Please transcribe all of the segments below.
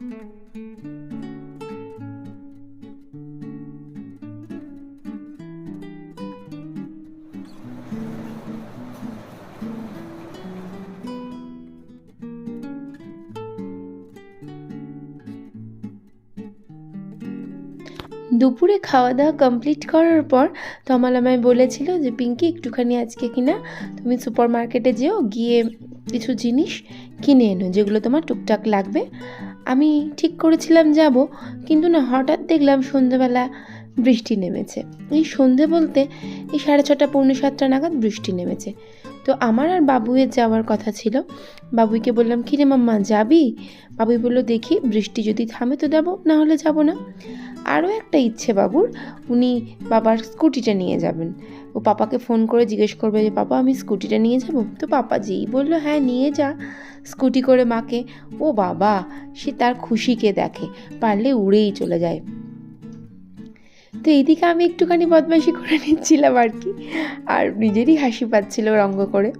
দুপুরে খাওয়া দাওয়া কমপ্লিট করার পর তমাল আমায় বলেছিল যে, পিঙ্কি, একটুখানি আজকে কিনা, তুমি সুপার মার্কেটে যেও, গিয়ে কিছু জিনিস কিনে এনো, যেগুলো তোমার টুকটাক লাগবে। আমি ঠিক করেছিলাম যাব, কিন্তু না, হঠাৎ দেখলাম সন্ধ্যেবেলা বৃষ্টি নেমেছে। এই সন্ধে বলতে এই সাড়ে ছটা, পৌনে সাতটা নাগাদ বৃষ্টি নেমেছে। তো আমার আর বাবুয়ের যাওয়ার কথা ছিল। বাবুইকে বললাম, কিরে মাম্মা, যাবি? বাবুই বলল, দেখি, বৃষ্টি যদি থামে তো যাব, না হলে যাব না। আরও একটা ইচ্ছে বাবুর, উনি বাবার স্কুটিটা নিয়ে যাবেন। ও পাপাকে ফোন করে জিজ্ঞেস করবে যে, পাপা, আমি স্কুটিটা নিয়ে যাব? তো পাপা যেই বলল হ্যাঁ নিয়ে যা। স্কুটি করে মাকে, ও বাবা, সে তার খুশিকে দেখে, পারলে উড়েই চলে যায়। তো এইদিকে আমি একটুখানি বদমাইশি করে নিচ্ছিলাম আর কি। আর নিজেরই হাসি পাচ্ছিল রঙ্গ করে।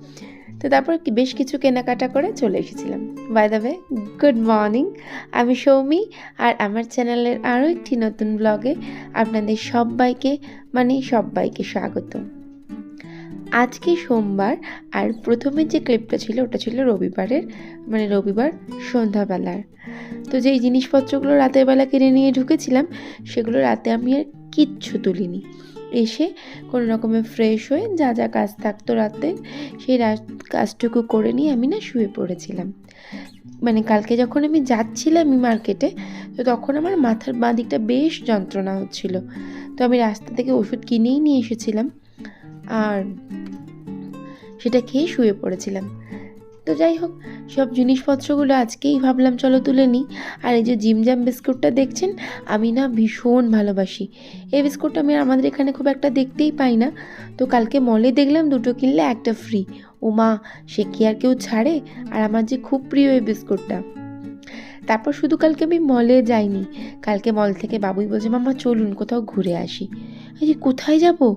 তো তারপর বেশ কিছু কেনাকাটা করে চলে এসেছিলাম। By the way good morning আমি সৌমি আর আমার চ্যানেলের আরও একটি নতুন ব্লগে আপনাদের সবাইকে মানে সবাইকে স্বাগত। আজকে সোমবার, আর প্রথমে যে ক্লিপটা ছিল ওটা ছিল রবিবারের মানে রবিবার সন্ধ্যাবেলার। তো যেই জিনিসপত্রগুলো রাতের বেলা কিনে নিয়ে ঢুকেছিলাম, সেগুলো রাতে আমি আর কিচ্ছু তুলিনি। এসে কোনো রকমে ফ্রেশ হয়ে যা যা কাজ থাকতো রাতে, সেই কাজটুকু করে নিয়ে আমি না শুয়ে পড়েছিলাম। মানে কালকে যখন আমি যাচ্ছিলাম মার্কেটে তো তখন আমার মাথার বাঁ দিকটা বেশ যন্ত্রণা হচ্ছিল। তো আমি রাস্তা থেকে ওষুধ কিনেই নিয়ে এসেছিলাম। আর সেটা খেয়ে শুয়ে পড়েছিলাম। তো যাই হোক, সব জিনিসপত্রগুলো আজকেই ভাবলাম চলো তুলে নিই। আর এই যে জিমজাম বিস্কুটটা দেখছেন, আমি না ভীষণ ভালোবাসি। এই বিস্কুটটা আমি আমাদের এখানে খুব একটা দেখতেই পাই না। তো কালকে মলে দেখলাম দুটো কিনলে একটা ফ্রি। ও মা সে কি আর কেউ ছাড়ে? আর আমার যে খুব প্রিয় এই বিস্কুটটা। তারপর শুধু কালকে আমি মলে যাইনি। কালকে মল থেকে বাবুই বলছে মামা চলুন কোথাও ঘুরে আসি। যে কোথায় যাব?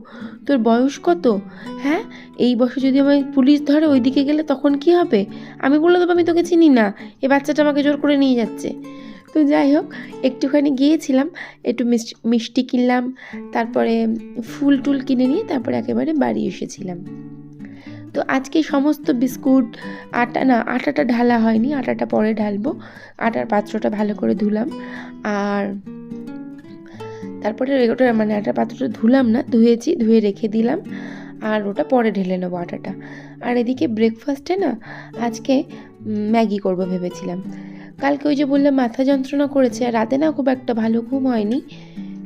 তোর বয়স কত? হ্যাঁ? এই বছর যদি আমায় পুলিশ ধরে ওইদিকে গেলে তখন কি হবে? আমি বলে দেবো আমি তোকে চিনি না। এই বাচ্চাটা আমাকে জোর করে নিয়ে যাচ্ছে। তো যাই হোক, একটুখানি গিয়েছিলাম, একটু মিষ্টি মিষ্টি কিনলাম, তারপরে ফুল টুল কিনে নিয়ে তারপরে একেবারে বাড়ি এসেছিলাম। তো আজকে সমস্ত বিস্কুট, আটা, না, আটাটা ঢালা হয়নি, আটাটা পরে ঢালবো। আটার পাত্রটা ভালো করে ধুলাম। আর তারপরে ওটা মানে একটা পাত্রটা ধুলাম না, ধুয়েছি, ধুয়ে রেখে দিলাম, আর ওটা পরে ঢেলে নেব আটাটা। আর এদিকে ব্রেকফাস্টে না, আজকে ম্যাগি করব ভেবেছিলাম। কালকে ওই যে বললাম মাথা যন্ত্রণা করেছে, আর রাতে না খুব একটা ভালো ঘুম হয়নি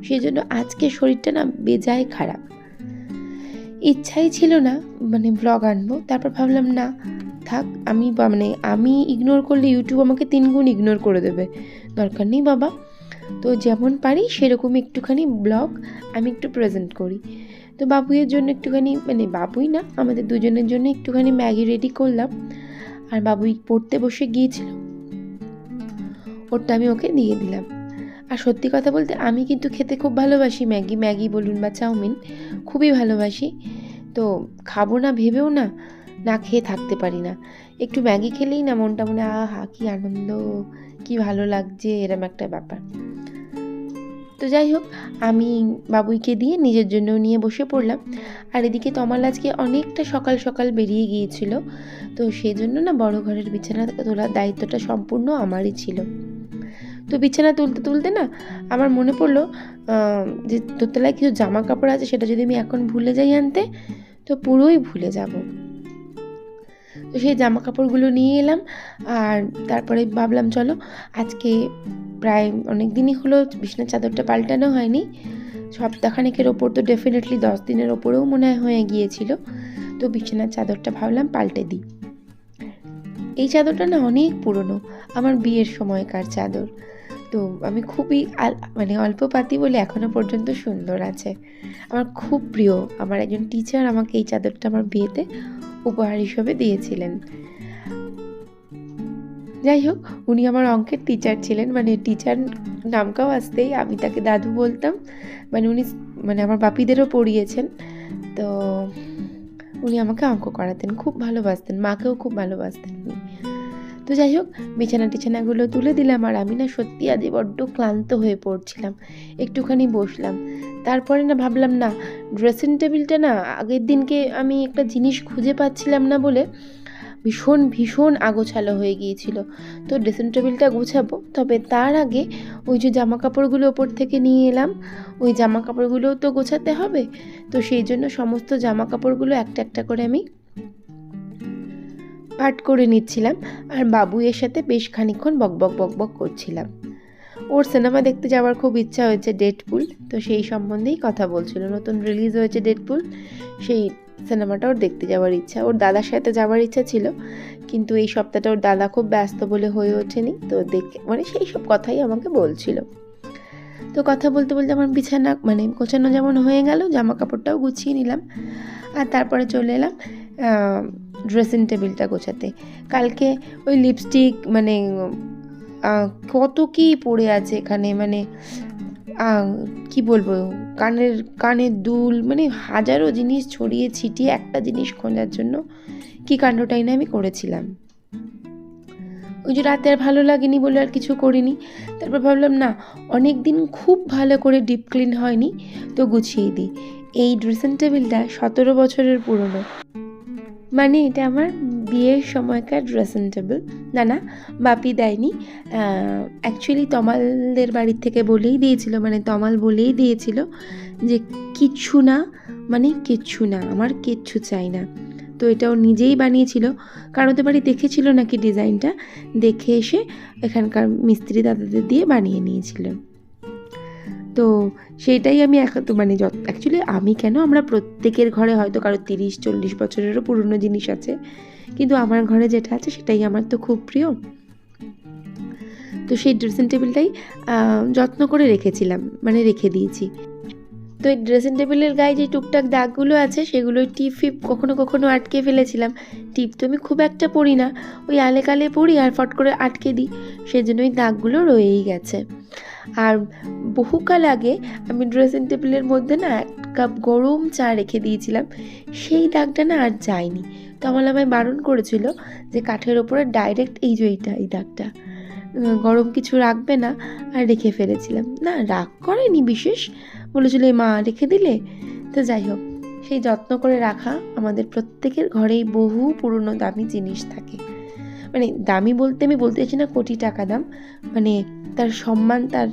সেই জন্য আজকে শরীরটা না বেজায় খারাপ। ইচ্ছাই ছিল না মানে ব্লগ আনব, তারপর ভাবলাম না, থাক, আমি মানে আমি ইগনোর করলে ইউটিউব আমাকে তিনগুণ ইগনোর করে দেবে। দরকার নেই বাবা। তো যেমন পারি সেরকম একটুখানি ব্লগ আমি একটু প্রেজেন্ট করি। তো বাবুইয়ের জন্য একটুখানি মানে বাবুই না, আমাদের দুজনের জন্য একটুখানি ম্যাগি রেডি করলাম। আর বাবুই পড়তে বসে গিয়েছিল। ওরটা আমি ওকে দিয়ে দিলাম। আর সত্যি কথা বলতে আমি কিন্তু খেতে খুব ভালোবাসি ম্যাগি। ম্যাগি বলুন বা চাউমিন খুবই ভালোবাসি। তো খাব না, ভেবেও না না খেয়ে থাকতে পারি না। একটু ম্যাগি খেলেই না মনটা মনে, আহা, কি আনন্দ, কি ভালো লাগছে, এরম একটা ব্যাপার। তো যাই হোক, আমি বাবুইকে দিয়ে নিজের জন্য নিয়ে বসে পড়লাম। আর এদিকে তমাল আজকে অনেকটা সকাল সকাল বেরিয়ে গিয়েছিল। তো সেই জন্য না বড় ঘরের বিছানা তোলার দায়িত্বটা সম্পূর্ণ আমারই ছিল। তো বিছানা তুলতে তুলতে না আমার মনে পড়ল যে দোতলায় কিছু জামা কাপড় আছে সেটা যদি আমি এখন ভুলে যাই আনতে, তো পুরোই ভুলে যাব। তো সেই জামা কাপড়গুলো নিয়ে এলাম আর তারপরে ভাবলাম, চলো আজকে প্রায় অনেক দিনই হলো বিছনার চাদরটা পাল্টানো হয়নি। সপ্তাহখানেকের ওপর তো ডেফিনেটলি দশ দিনের ওপরেও মনে হয় হয়ে গিয়েছিল। তো বিছানার চাদরটা ভাবলাম পাল্টে দিই। এই চাদরটা না অনেক পুরনো, আমার বিয়ের সময়কার চাদর। তো আমি খুবই মানে অল্প পাতি বলে এখনও পর্যন্ত সুন্দর আছে। আমার খুব প্রিয়, আমার একজন টিচার আমাকে এই চাদরটা আমার বিয়েতে উপহার হিসেবে দিয়েছিলেন। যাই হোক, উনি আমার অঙ্কের টিচার ছিলেন। মানে টিচার নামকাও আসতেই আমি তাকে দাদু বলতাম। মানে উনি মানে আমার বাপিদেরও পড়িয়েছেন। তো উনি আমাকে অঙ্ক করাতেন, খুব ভালোবাসতেন। মাকেও খুব ভালোবাসতেন উনি। তো যাই হোক, বিছানা টিছানাগুলো তুলে দিলাম আর আমি না সত্যি আজ বড্ড ক্লান্ত হয়ে পড়ছিলাম। একটুখানি বসলাম। তারপরে না ভাবলাম, না ড্রেসিং টেবিলটা না আগের দিনকে আমি একটা জিনিস খুঁজে পাচ্ছিলাম না বলে ভীষণ ভীষণ আগোছালো হয়ে গিয়েছিল। তো ড্রেসিং টেবিলটা গোছাবো। তবে তার আগে ওই যে জামা কাপড়গুলো ওপর থেকে নিয়ে এলাম। ওই জামা কাপড়গুলোও তো গোছাতে হবে। তো সেই জন্য সমস্ত জামা কাপড়গুলো একটা একটা করে আমি পাট করে নিচ্ছিলাম আর বাবু এর সাথে বেশ খানিক্ষণ বকবক বকবক করছিলাম। ওর সিনেমা দেখতে যাওয়ার খুব ইচ্ছা হয়েছে ডেটপুল তো সেই সম্বন্ধেই কথা বলছিল। নতুন রিলিজ হয়েছে ডেটপুল সেই সিনেমাটা ওর দেখতে যাওয়ার ইচ্ছা। ওর দাদার সাথে যাওয়ার ইচ্ছা ছিল, কিন্তু এই সপ্তাহটা ওর দাদা খুব ব্যস্ত বলে হয়ে ওঠেনি, তো দেখে মানে সেই সব কথাই আমাকে বলছিল। তো কথা বলতে বলতে আমার বিছানা মানে গোছানো যেমন হয়ে গেল, জামা কাপড়টাও গুছিয়ে নিলাম। আর তারপরে চলে এলাম ড্রেসিং টেবিলটা গোছাতে। কালকে ওই লিপস্টিক মানে কত কি পড়ে আছে এখানে মানে কি বলব, কানের কানের দুল মানে হাজারো জিনিস ছড়িয়ে ছিটিয়ে একটা জিনিস খোঁজার জন্য কি কাণ্ডটাই না আমি করেছিলাম। ওই যে রাতে আর ভালো লাগেনি বলে আর কিছু করিনি। তারপর ভাবলাম, না অনেক দিন খুব ভালো করে ডিপ ক্লিন হয়নি, তো গুছিয়ে দিই। এই ড্রেসিং টেবিলটা সতেরো বছরের পুরনো। মানে এটা আমার বিয়ের সময়কার ড্রেসিং টেবিল না না, বাপি দেয়নি। অ্যাকচুয়ালি তমালদের বাড়ির থেকে বলেই দিয়েছিল মানে তমাল বলেই দিয়েছিল যে কিচ্ছু না মানে কিচ্ছু না, আমার কিচ্ছু চাই না। তো এটা ও নিজেই বানিয়েছিল। কারণ ওদের বাড়ি দেখেছিল নাকি ডিজাইনটা? দেখে এসে এখানকার মিস্ত্রি দাদাদের দিয়ে বানিয়ে নিয়েছিল। তো সেটাই আমি তো মানে অ্যাকচুয়ালি আমি কেন, আমরা প্রত্যেকের ঘরে হয়তো কারও তিরিশ, চল্লিশ বছরেরও পুরনো জিনিস আছে। কিন্তু আমার ঘরে যেটা আছে সেটাই আমার তো খুব প্রিয়। তো সেই ড্রেসিং টেবিলটাই যত্ন করে রেখেছিলাম মানে রেখে দিয়েছি। তো এই ড্রেসিং টেবিলের গায়ে যে টুকটাক দাগগুলো আছে, সেগুলো টিপ ফিপ কখনো কখনো আটকে ফেলেছিলাম। টিপ তো আমি খুব একটা পড়ি না। ওই আলে কালে পড়ি আর ফট করে আটকে দিই। সেই জন্য ওই দাগগুলো রয়েই গেছে। আর বহুকাল আগে আমি ড্রেসিং টেবিলের মধ্যে না এক কাপ গরম চা রেখে দিয়েছিলাম। সেই দাগটা না আর যায়নি। তো আমার আমায় বারণ করেছিল যে কাঠের ওপরে ডাইরেক্ট এই যে এইটা, এই দাগটা। গরম কিছু রাখবে না, আর রেখে ফেলেছিলাম। না, রাগ করেনি বিশেষ। বলেছিল, "এ মা, রেখে দিলে? তো যাই হোক, সেই যত্ন করে রাখা আমাদের প্রত্যেকের ঘরেই বহু পুরনো দামি জিনিস থাকে। মানে দামি বলতে আমি বলতে চাইছি না কোটি টাকা দাম মানে তার সম্মান, তার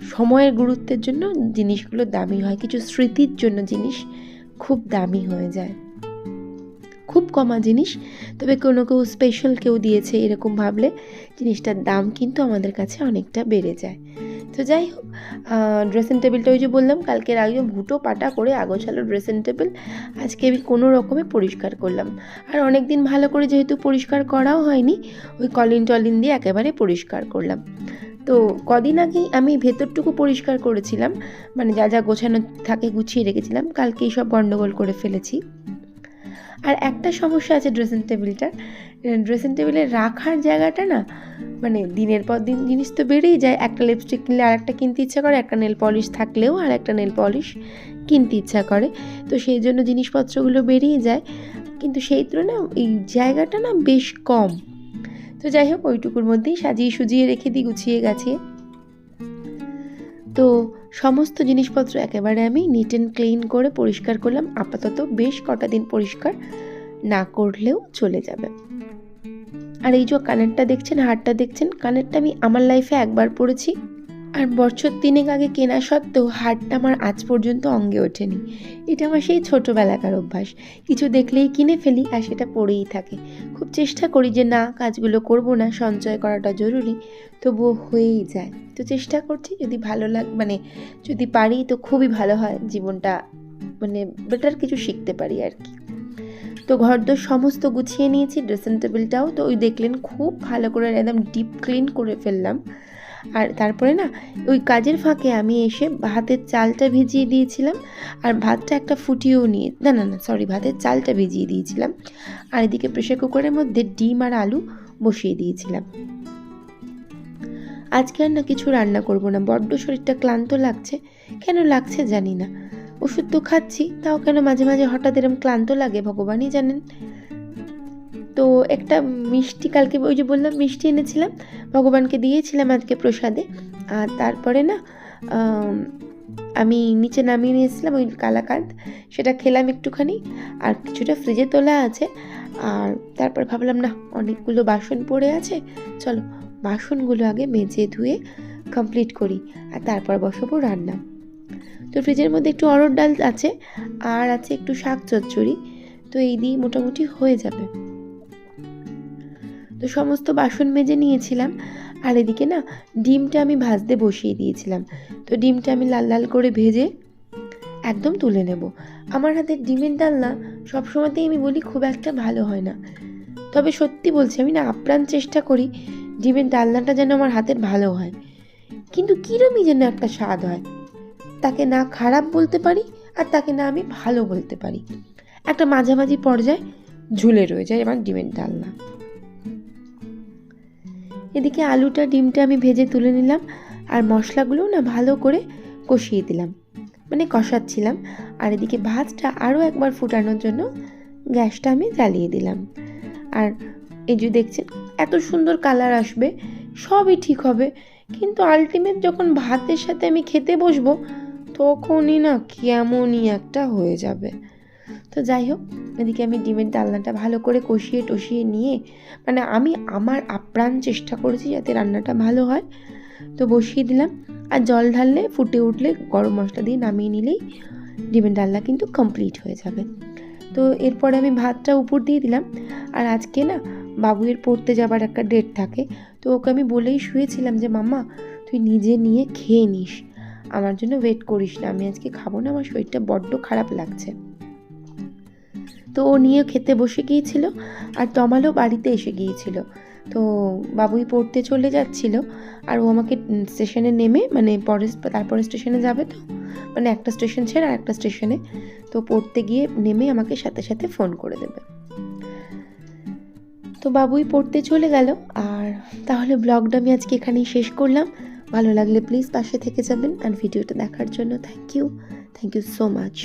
সময়ের গুরুত্বের জন্য জিনিসগুলো দামি হয়, কিছু স্মৃতির জন্য জিনিস খুব দামি হয়ে যায়। খুব কমা জিনিস, তবে কোনো কেউ স্পেশাল কেউ দিয়েছে এরকম ভাবলে জিনিসটার দাম কিন্তু আমাদের কাছে অনেকটা বেড়ে যায়। তো যাই হোক ড্রেসিং টেবিলটা ওই যে বললাম কালকের আগে ভুটো পাটা করে আগোছালো ড্রেসিং টেবিল আজকে আমি কোনো রকমে পরিষ্কার করলাম। আর অনেক দিন ভালো করে যেহেতু পরিষ্কার করাও হয়নি, ওই কলিন টলিন দিয়ে একেবারে পরিষ্কার করলাম। তো কদিন আগেই আমি ভেতরটুকু পরিষ্কার করেছিলাম মানে যা যা গোছানো থাকে গুছিয়ে রেখেছিলাম, কালকেই সব গন্ডগোল করে ফেলেছি। আর একটা সমস্যা আছে ড্রেসিং টেবিলটার ড্রেসিং টেবিলে রাখার জায়গাটা না মানে দিনের পর দিন জিনিস তো বেড়েই যায়। একটা লিপস্টিক কিনলে আর একটা কিনতে ইচ্ছা করে, একটা নেল পলিশ থাকলেও আর একটা নেল পলিশ কিনতে ইচ্ছা করে। তো সেই জন্য জিনিসপত্রগুলো বেরিয়ে যায়। কিন্তু সেই তুলনায় এই জায়গাটা না বেশ কম। তো যাই হোক, ওইটুকুর মধ্যেই সাজিয়ে সুজিয়ে রেখে দিই, গুছিয়ে গেছে তো সমস্ত জিনিসপত্র একেবারে আমি নিট অ্যান্ড ক্লিন করে পরিষ্কার করলাম। আপাতত বেশ কটা দিন পরিষ্কার। না করলেও চলে যাবে। আর এই যে কানেরটা দেখছেন, হারটা দেখছেন, কানেরটা আমি আমার লাইফে একবার পরেছি আর বছর তিনেক আগে কেনা সত্ত্বেও হারটা আমার আজ পর্যন্ত অঙ্গে ওঠেনি। এটা আমার সেই ছোটোবেলাকার অভ্যাস। কিছু দেখলেই কিনে ফেলি আর সেটা পড়েই থাকে। খুব চেষ্টা করি যে না, কাজগুলো করব না, সঞ্চয় করাটা জরুরি, তবুও হয়েই যায়। তো চেষ্টা করছি, যদি ভালো লাগ মানে যদি পারি তো খুবই ভালো হয়, জীবনটা মানে বেটার কিছু শিখতে পারি আর কি। তো ঘরদোর সমস্ত গুছিয়ে নিয়েছি ড্রেসিং টেবিলটাও তো ওই দেখলেন খুব ভালো করে একদম ডিপ ক্লিন করে ফেললাম। আর তারপরে না, ওই কাজের ফাঁকে আমি এসে ভাতের চালটা ভিজিয়ে দিয়েছিলাম। আর ভাতটা একটা ফুটিয়েও নিয়ে, না না না সরি ভাতের চালটা ভিজিয়ে দিয়েছিলাম। আর এদিকে প্রেশার কুকারের মধ্যে ডিম আর আলু বসিয়ে দিয়েছিলাম। আজকে আর না কিছু রান্না করব না, বড্ড শরীরটা ক্লান্ত লাগছে। কেন লাগছে জানি না। ওষুধ তো খাচ্ছি, তাও কেন মাঝে মাঝে হঠাৎ এরম ক্লান্ত লাগে? ভগবানই জানেন। তো একটা মিষ্টি কালকে ওই যে বললাম, মিষ্টি এনেছিলাম, ভগবানকে দিয়েছিলাম আজকে প্রসাদে। আর তারপরে না, আমি নিচে নামিয়ে নিয়েছিলাম ওই কালাকাঁদ, সেটা খেলাম একটুখানি, আর কিছুটা ফ্রিজে তোলা আছে। আর তারপর ভাবলাম, না, অনেকগুলো বাসন পড়ে আছে, চলো বাসনগুলো আগে মেজে ধুয়ে কমপ্লিট করি। আর তারপর বসাবো রান্না। তো ফ্রিজের মধ্যে একটু অরড় ডাল আছে আর আছে একটু শাক চচ্চড়ি। তো এই দিয়ে মোটামুটি হয়ে যাবে। তো সমস্ত বাসন মেজে নিয়েছিলাম। আর এদিকে না ডিমটা আমি ভাজতে বসিয়ে দিয়েছিলাম। তো ডিমটা আমি লাল লাল করে ভেজে একদম তুলে নেব। আমার হাতের ডিমের ডালনা সবসময়তেই আমি বলি খুব একটা ভালো হয় না। তবে সত্যি বলছি আমি না আপ্রাণ চেষ্টা করি ডিমের ডালনাটা যেন আমার হাতের ভালো হয়। কিন্তু কীরমই যেন একটা স্বাদ হয়। তাকে না খারাপ বলতে পারি আর তাকে না আমি ভালো বলতে পারি। একটা মাঝামাঝি পর্যায়ে ঝুলে রয়ে যায় আমার ডিমের ডালনা। এদিকে আলুটা, ডিমটা আমি ভেজে তুলে নিলাম আর মশলাগুলো না ভালো করে কষিয়ে দিলাম। মানে কষাচ্ছিলাম। আর এদিকে ভাতটা আরও একবার ফুটানোর জন্য গ্যাসটা আমি জ্বালিয়ে দিলাম। আর এই যে দেখছেন, এত সুন্দর কালার আসবে, সবই ঠিক হবে। কিন্তু আলটিমেট যখন ভাতের সাথে আমি খেতে বসবো তখনই না কেমনই একটা হয়ে যাবে। তো যাই হোক, এদিকে আমি ডিমের ডালনাটা ভালো করে কষিয়ে টষিয়ে নিয়ে মানে আমি আমার আপ্রাণ চেষ্টা করেছি যাতে রান্নাটা ভালো হয়, তো বসিয়ে দিলাম। আর জল ঢাললে, ফুটে উঠলে গরম মশলা দিয়ে নামিয়ে নিলেই ডিমের ডালনা কিন্তু কমপ্লিট হয়ে যাবে। তো এরপরে আমি ভাতটা উপর দিয়ে দিলাম। আর আজকে না বাবুয়ের পড়তে যাবার একটা ডেট থাকে, তো ওকে আমি বলেই শুয়েছিলাম যে, মাম্মা, তুই নিজে নিয়ে খেয়ে নিস। আমার জন্য ওয়েট করিস না, আমি আজকে খাব না, আমার শরীরটা বড্ড খারাপ লাগছে। তো ও নিয়ে খেতে বসে গিয়েছিল আর তমালও বাড়িতে এসে গিয়েছিল। তো বাবুই পড়তে চলে যাচ্ছিল আর ও আমাকে স্টেশনে নেমে মানে পরে তারপরে স্টেশনে যাবে তো? মানে একটা স্টেশন ছেড়ে আর একটা স্টেশনে তো পড়তে গিয়ে নেমে আমাকে সাথে সাথে ফোন করে দেবে। তো বাবুই পড়তে চলে গেল আর তাহলে ব্লগটা আমি আজকে এখানেই শেষ করলাম। ভালো লাগলে প্লিজ পাশে থেকে যাবেন আর ভিডিওটা দেখার জন্য thank you thank you so much